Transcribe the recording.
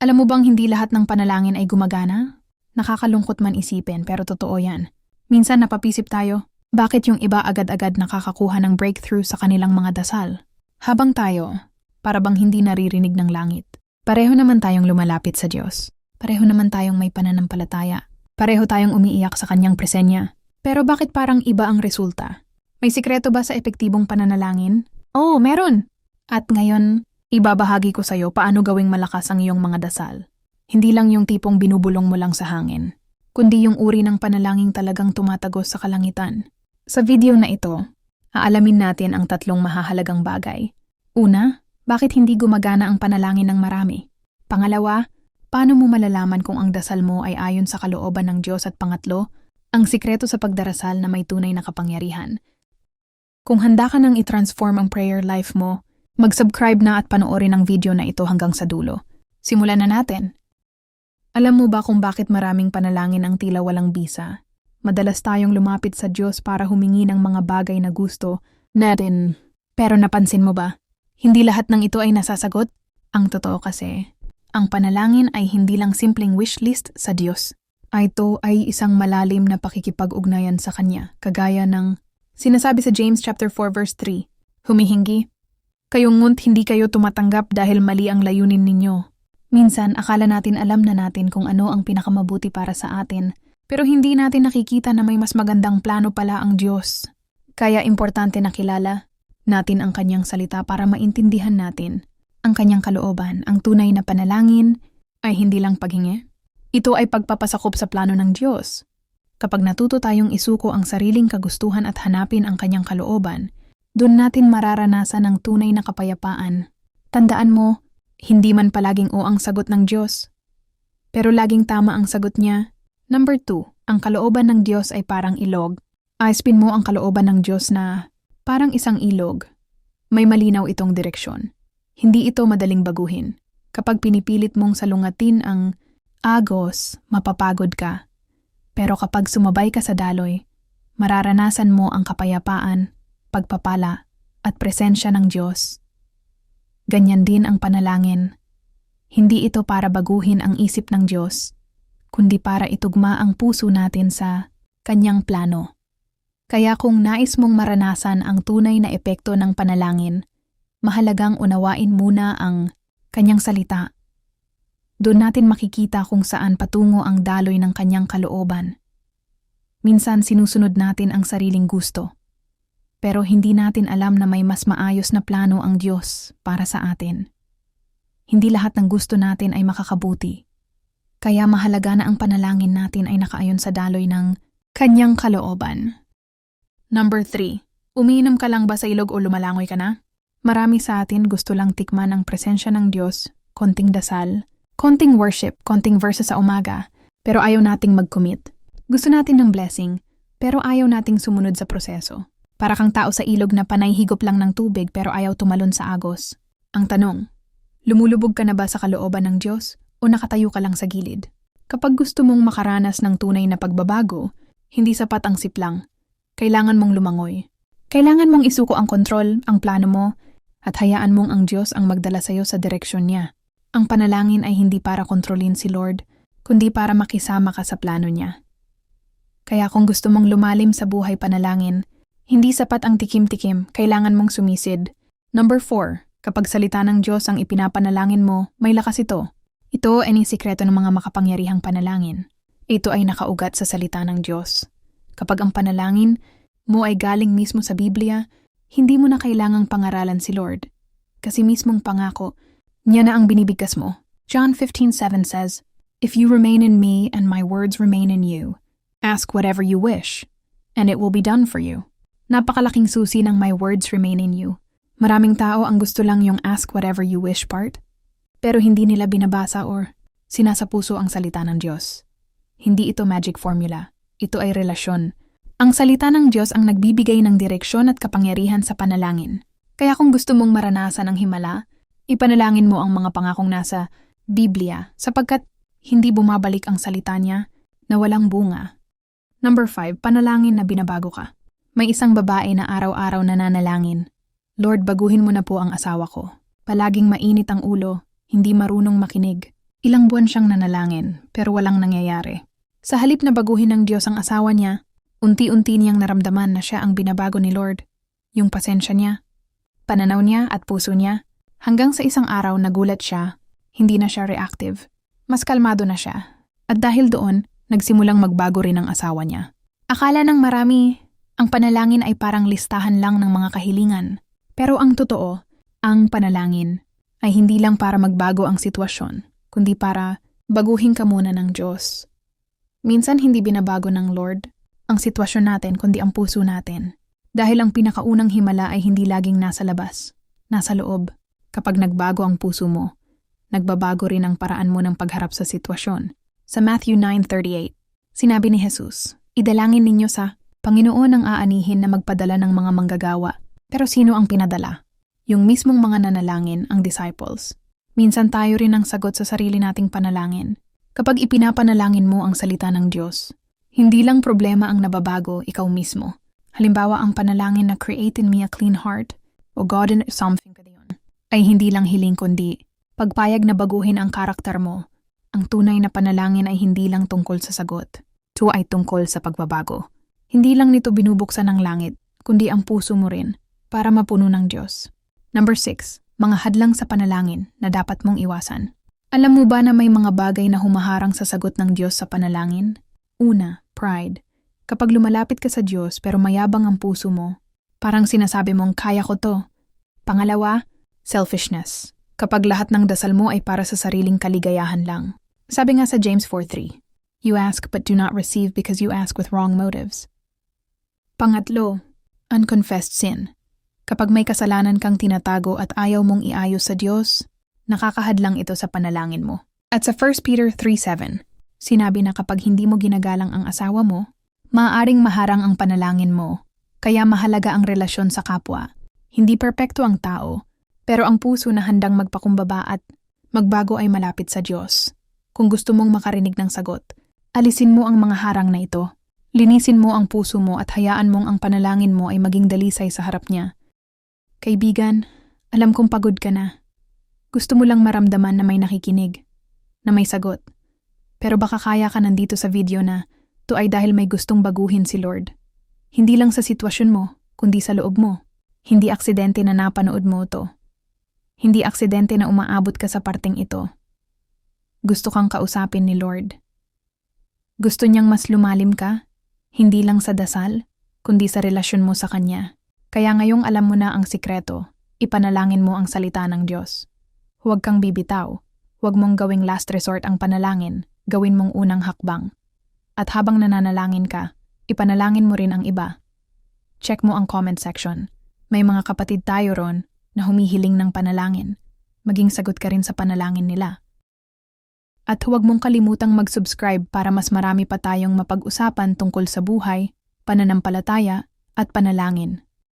Alam mo bang hindi lahat ng panalangin ay gumagana? Nakakalungkot man isipin pero totoo yan. Minsan napapisip tayo, bakit yung iba agad-agad nakakakuha ng breakthrough sa kanilang mga dasal? Habang tayo, para bang hindi naririnig ng langit. Pareho naman tayong lumalapit sa Diyos. Pareho naman tayong may pananampalataya. Pareho tayong umiiyak sa kanyang presenya. Pero bakit parang iba ang resulta? May sikreto ba sa epektibong pananalangin? Oo, meron! At ngayon, ibabahagi ko sa'yo paano gawing malakas ang iyong mga dasal. Hindi lang yung tipong binubulong mo lang sa hangin, kundi yung uri ng panalangin talagang tumatagos sa kalangitan. Sa video na ito, aalamin natin ang tatlong mahahalagang bagay. Una, bakit hindi gumagana ang panalangin ng marami? Pangalawa, paano mo malalaman kung ang dasal mo ay ayon sa kalooban ng Diyos at pangatlo, ang sikreto sa pagdarasal na may tunay na kapangyarihan. Kung handa ka nang i-transform ang prayer life mo, mag-subscribe na at panoorin ang video na ito hanggang sa dulo. Simulan na natin. Alam mo ba kung bakit maraming panalangin ang tila walang bisa? Madalas tayong lumapit sa Diyos para humingi ng mga bagay na gusto natin. Pero napansin mo ba? Hindi lahat ng ito ay nasasagot. Ang totoo kasi, ang panalangin ay hindi lang simpleng wishlist sa Diyos. Ito ay isang malalim na pakikipag-ugnayan sa Kanya, kagaya ng sinasabi sa James chapter 4 verse 3, humihingi. Kayong ngut hindi kayo tumatanggap dahil mali ang layunin ninyo. Minsan, akala natin alam na natin kung ano ang pinakamabuti para sa atin, pero hindi natin nakikita na may mas magandang plano pala ang Diyos. Kaya importante na kilala natin ang kanyang salita para maintindihan natin ang kanyang kalooban. Ang tunay na panalangin ay hindi lang paghingi. Ito ay pagpapasakop sa plano ng Diyos. Kapag natuto tayong isuko ang sariling kagustuhan at hanapin ang kanyang kalooban, doon natin mararanasan ang tunay na kapayapaan. Tandaan mo, hindi man palaging o ang sagot ng Diyos. Pero laging tama ang sagot niya. Number two, ang kalooban ng Diyos ay parang ilog. Aispin mo ang kalooban ng Diyos na Parang isang ilog. May malinaw itong direksyon. Hindi ito madaling baguhin. Kapag pinipilit mong salungatin ang agos, mapapagod ka. Pero kapag sumabay ka sa daloy, mararanasan mo ang kapayapaan, pagpapala, at presensya ng Diyos. Ganyan din ang panalangin. Hindi ito para baguhin ang isip ng Diyos, kundi para itugma ang puso natin sa Kanyang plano. Kaya kung nais mong maranasan ang tunay na epekto ng panalangin, mahalagang unawain muna ang kanyang salita. Doon natin makikita kung saan patungo ang daloy ng kanyang kalooban. Minsan sinusunod natin ang sariling gusto, pero hindi natin alam na may mas maayos na plano ang Diyos para sa atin. Hindi lahat ng gusto natin ay makakabuti. Kaya mahalaga na ang panalangin natin ay nakaayon sa daloy ng kanyang kalooban. Number 3. Umiinom ka lang ba sa ilog o lumalangoy ka na? Marami sa atin gusto lang tikman ang presensya ng Diyos, konting dasal, konting worship, konting verses sa umaga, pero ayaw nating mag-commit. Gusto natin ng blessing, pero ayaw nating sumunod sa proseso. Para kang tao sa ilog na panay higop lang ng tubig pero ayaw tumalon sa agos. Ang tanong, lumulubog ka na ba sa kalooban ng Diyos o nakatayo ka lang sa gilid? Kapag gusto mong makaranas ng tunay na pagbabago, hindi sapat ang siplang, kailangan mong lumangoy. Kailangan mong isuko ang kontrol, ang plano mo, at hayaan mong ang Diyos ang magdala sa iyo sa direksyon niya. Ang panalangin ay hindi para kontrolin si Lord, kundi para makisama ka sa plano niya. Kaya kung gusto mong lumalim sa buhay panalangin, hindi sapat ang tikim-tikim, kailangan mong sumisid. Number 4. Kapag salita ng Diyos ang ipinapanalangin mo, may lakas ito. Ito ay ni sikreto ng mga makapangyarihang panalangin. Ito ay nakaugat sa salita ng Diyos. Kapag ang panalangin mo ay galing mismo sa Biblia, hindi mo na kailangang pangaralan si Lord. Kasi mismong pangako, niya na ang binibigkas mo. John 15:7 says, If you remain in me and my words remain in you, ask whatever you wish, and it will be done for you. Napakalaking susi ng my words remain in you. Maraming tao ang gusto lang yung ask whatever you wish part, pero hindi nila binabasa or sinasapuso ang salita ng Diyos. Hindi ito magic formula. Ito ay relasyon. Ang salita ng Diyos ang nagbibigay ng direksyon at kapangyarihan sa panalangin. Kaya kung gusto mong maranasan ang himala, ipanalangin mo ang mga pangakong nasa Biblia sapagkat hindi bumabalik ang salita niya na walang bunga. Number 5, panalangin na binabago ka. May isang babae na araw-araw na nanalangin. Lord, baguhin mo na po ang asawa ko. Palaging mainit ang ulo, hindi marunong makinig. Ilang buwan siyang nanalangin, pero walang nangyayari. Sa halip na baguhin ng Diyos ang asawa niya, unti-unti niyang naramdaman na siya ang binabago ni Lord. Yung pasensya niya, pananaw niya at puso niya, hanggang sa isang araw nagulat siya, hindi na siya reactive. Mas kalmado na siya. At dahil doon, nagsimulang magbago rin ang asawa niya. Akala ng marami, ang panalangin ay parang listahan lang ng mga kahilingan. Pero ang totoo, ang panalangin ay hindi lang para magbago ang sitwasyon, kundi para baguhin ka muna ng Diyos. Minsan hindi binabago ng Lord ang sitwasyon natin kundi ang puso natin. Dahil ang pinakaunang himala ay hindi laging nasa labas, nasa loob. Kapag nagbago ang puso mo, nagbabago rin ang paraan mo ng pagharap sa sitwasyon. Sa Matthew 9.38, sinabi ni Jesus, Idalangin ninyo sa Panginoon ang aanihin na magpadala ng mga manggagawa. Pero sino ang pinadala? Yung mismong mga nanalangin, ang disciples. Minsan tayo rin ang sagot sa sarili nating panalangin. Kapag ipinapanalangin mo ang salita ng Diyos, hindi lang problema ang nababago ikaw mismo. Halimbawa ang panalangin na create in me a clean heart o God in something ka yun, ay hindi lang hiling kundi pagpayag na baguhin ang karakter mo. Ang tunay na panalangin ay hindi lang tungkol sa sagot. Ito ay tungkol sa pagbabago. Hindi lang nito binubuksan ng langit, kundi ang puso mo rin para mapuno ng Diyos. Number 6. Mga hadlang sa panalangin na dapat mong iwasan. Alam mo ba na may mga bagay na humaharang sa sagot ng Diyos sa panalangin? Una, pride. Kapag lumalapit ka sa Diyos pero mayabang ang puso mo, parang sinasabi mong kaya ko to. Pangalawa, selfishness. Kapag lahat ng dasal mo ay para sa sariling kaligayahan lang. Sabi nga sa James 4.3, You ask but do not receive because you ask with wrong motives. Pangatlo, unconfessed sin. Kapag may kasalanan kang tinatago at ayaw mong iayos sa Diyos, nakakahadlang ito sa panalangin mo. At sa 1 Peter 3.7, sinabi na kapag hindi mo ginagalang ang asawa mo, maaaring maharang ang panalangin mo, kaya mahalaga ang relasyon sa kapwa. Hindi perpekto ang tao, pero ang puso na handang magpakumbaba at magbago ay malapit sa Diyos. Kung gusto mong makarinig ng sagot, alisin mo ang mga harang na ito. Linisin mo ang puso mo at hayaan mong ang panalangin mo ay maging dalisay sa harap niya. Kaibigan, alam kong pagod ka na. Gusto mo lang maramdaman na may nakikinig, na may sagot. Pero baka kaya ka nandito sa video na to ay dahil may gustong baguhin si Lord. Hindi lang sa sitwasyon mo, kundi sa loob mo. Hindi aksidente na napanood mo to. Hindi aksidente na umaabot ka sa parteng ito. Gusto kang kausapin ni Lord. Gusto niyang mas lumalim ka, hindi lang sa dasal, kundi sa relasyon mo sa Kanya. Kaya ngayong alam mo na ang sikreto, ipanalangin mo ang salita ng Diyos. Huwag kang bibitaw. Huwag mong gawing last resort ang panalangin, gawin mong unang hakbang. At habang nananalangin ka, ipanalangin mo rin ang iba. Check mo ang comment section. May mga kapatid tayo ron na humihiling ng panalangin. Maging sagot ka rin sa panalangin nila. At huwag mong kalimutang mag-subscribe para mas marami pa tayong mapag-usapan tungkol sa buhay, pananampalataya, at panalangin.